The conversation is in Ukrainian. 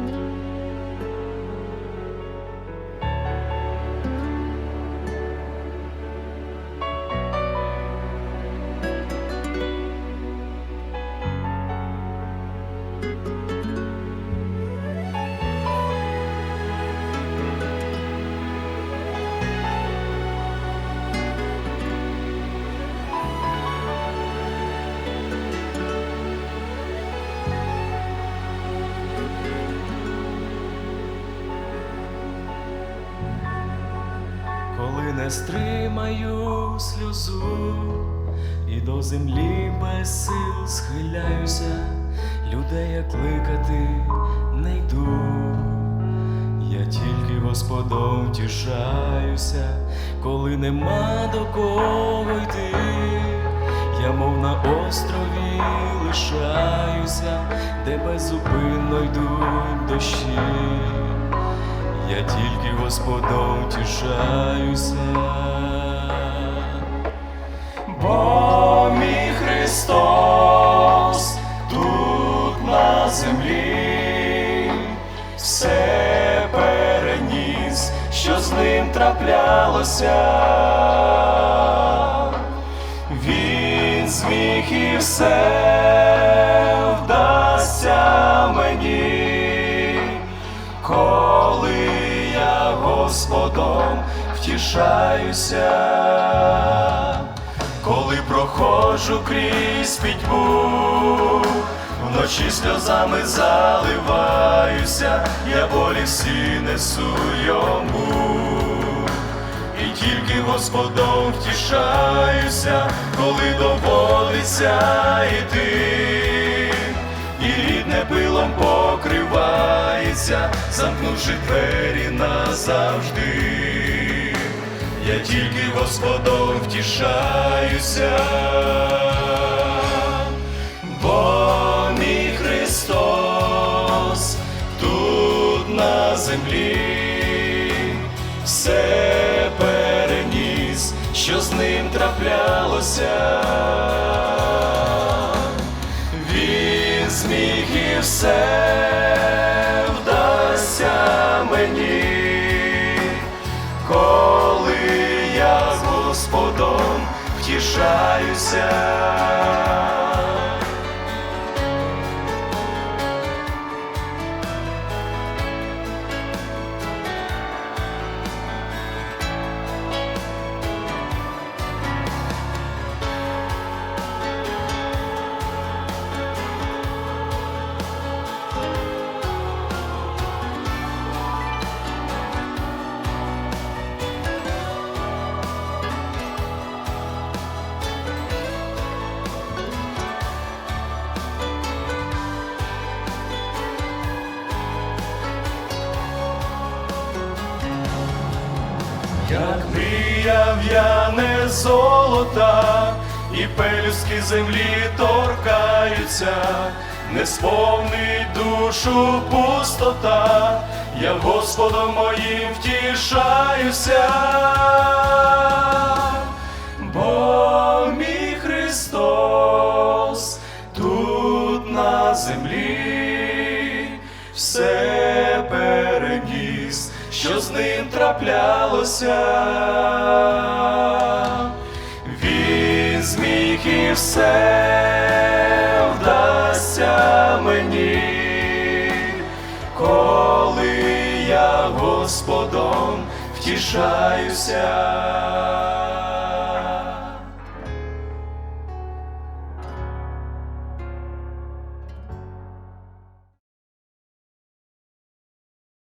коли не стримаю сльозу, і до землі без сил схиляюся, людей я кликати не йду, я тільки Господом втішаюся, коли нема до кого йти, я мов на острові лишаюся, де беззупинно йдуть дощі. Я тільки Господом тішаюся, бо мій Христос тут на землі. Все переніс, що з ним траплялося. Він зміг і все вдасться мені втішаюся, коли проходжу крізь пітьму, вночі сльозами заливаюся, я болі всі несу йому. І тільки Господом втішаюся, коли доводиться йти, і рідне пилом покривається, замкнувши двері назавжди. Я тільки Господом втішаюся, бо мій Христос тут на землі. Все переніс, що з ним траплялося. Він зміг і все мені, втішаюся. Як мріяв я не золота, і пелюстки землі торкаються, не сповнить душу пустота, я Господом моїм втішаюся, бо мій Христос тут на землі все переніс, що з ним траплялося. Він зміг і все вдасться мені, коли я Господом втішаюся.